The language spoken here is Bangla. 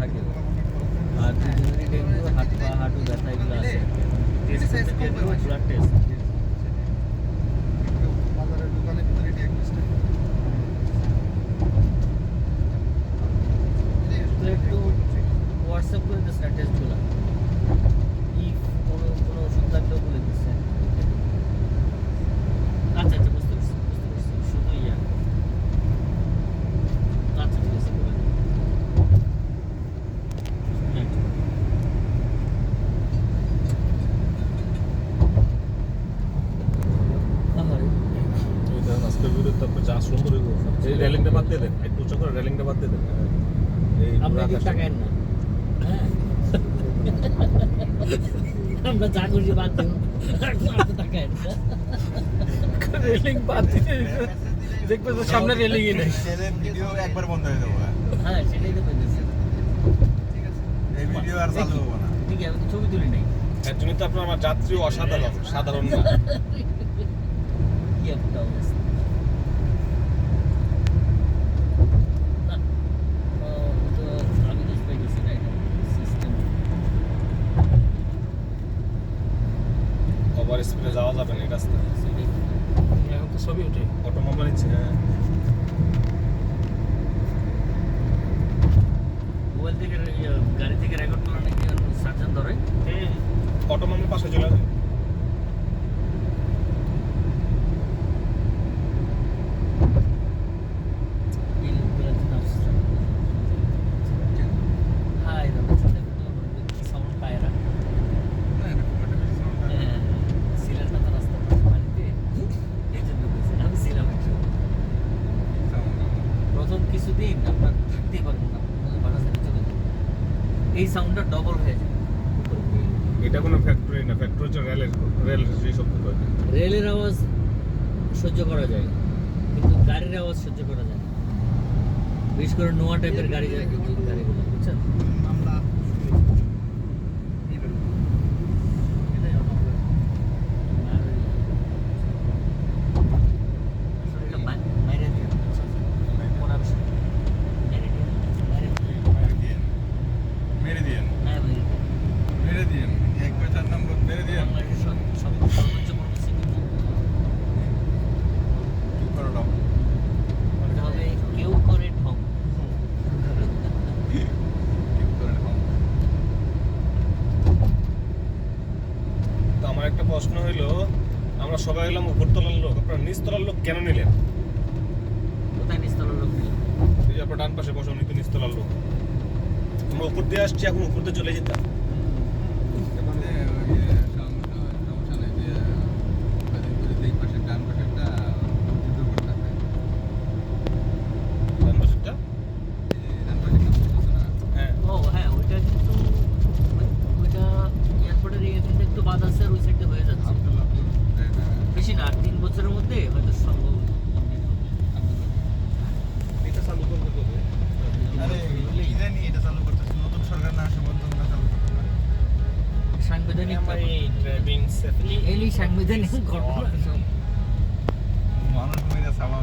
থাকে আর দুজনেরই ডেঙ্গু হাত পা হাঁটু ব্যথা এগুলো আছে টেস্ট করতে দিয়ে দেবো ব্লাড টেস্ট দেখেন আজকের তারপর যা সুন্দর হইব এই রেলিংটা বাদ দিয়ে দেন একটু উঁচু করে রেলিংটা বাদ দিয়ে দেন। এই আমরা কি। টাকায় না। হ্যাঁ। আমরা যা খুশি বাদ দেব। না। রেলিং বাদ দিয়ে দেখবে তো সামনে রেলিংই নেই। ছেলের ভিডিও একবার বন্ধ হয়ে যাব হ্যাঁ সেটাই তো বলতেছি। এই ভিডিও আর চালু হব না। ঠিক আছে ছবি তুলি নাই। এর জন্য তো আপনার আমার যাত্রী অসাধারণ সাধারণ না কি একটা অবস্থা না, ও, তো আমি তো পাইতেছি না এটা সিস্টেম ওভার স্পিডে যাওয়া যাবে না এই রাস্তায়। এখন তো ছবি ওঠে অটো মোবাইল নিচ্ছে হ্যাঁ। মোবাইল থেকে গাড়ি থেকে রেকর্ড করা নাকি সার্জন ধরে? অটো মামলার পাশে চলে যাবে এই লোকগুলো জন্য আফসোস লাগে। হাই দাদা ছেলে কি সাউন্ড পায় না হ্যাঁ, ছিলেন না তো রাস্তা বাড়িতে এই জন্য বলছি, আমি ছিলাম একটু প্রথম কিছুদিন আপনার থাকতেই পারব না। আপনার বাসা চলে এই সাউন্ডটা ডবল হয়ে যায় এটা কোনো ফ্যাক্টরি না ফ্যাক্টরি হচ্ছে রেলের রেল সেই শব্দ রেলের আওয়াজ সহ্য করা যায় কিন্তু গাড়ির আওয়াজ সহ্য করা যায় না। বিশেষ করে নোয়া টাইপের গাড়ি যায় গাড়িগুলো। বুঝছেন মামলা আর আসলে এটা মা- মাইরে দিয়ে কোন বিষয় মেরে দিয়ে মাইরে দিয়ে মেরে দিয়েন হ্যাঁ মাইরে দিয়ে মেরে দিয়েন এক চার নম্বর মেরে দিয়েন বাংলাদেশের সব- সব- সর্বোচ্চ কোনো সিটি চুপ করো দাও বলতে হবে কেউ করে ঠক চুপ করে দাও তো আমার একটা প্রশ্ন হইল আমরা সবাই এলাম উপরতলার লোক। আপনারা নিচতলার লোক কেন নিলেন? কোথায় নিস্তলার লোক নিল এই যে আপনার ডান পাশে বসে উনি তো নিচতলার লোক। আমরা উপর দিয়ে আসছি এখন উপর দিয়ে চলে যেতাম। হ্যাঁ। হ্যাঁ একটু বাদ আছে ওই সাইডে হয়ে যাচ্ছে। বেশি না তিন বছরের মধ্যে হয়তো সম্ভব এটা চালু করতে হবে। আরে জানি এটা চালু করতে নতুন সরকার না আসে না চালু করতে পারে। সাংবিধানিক ড্রাইভিং সেফলি এলি সাংবিধানিক ঘটনা মানুষ মেরে সামা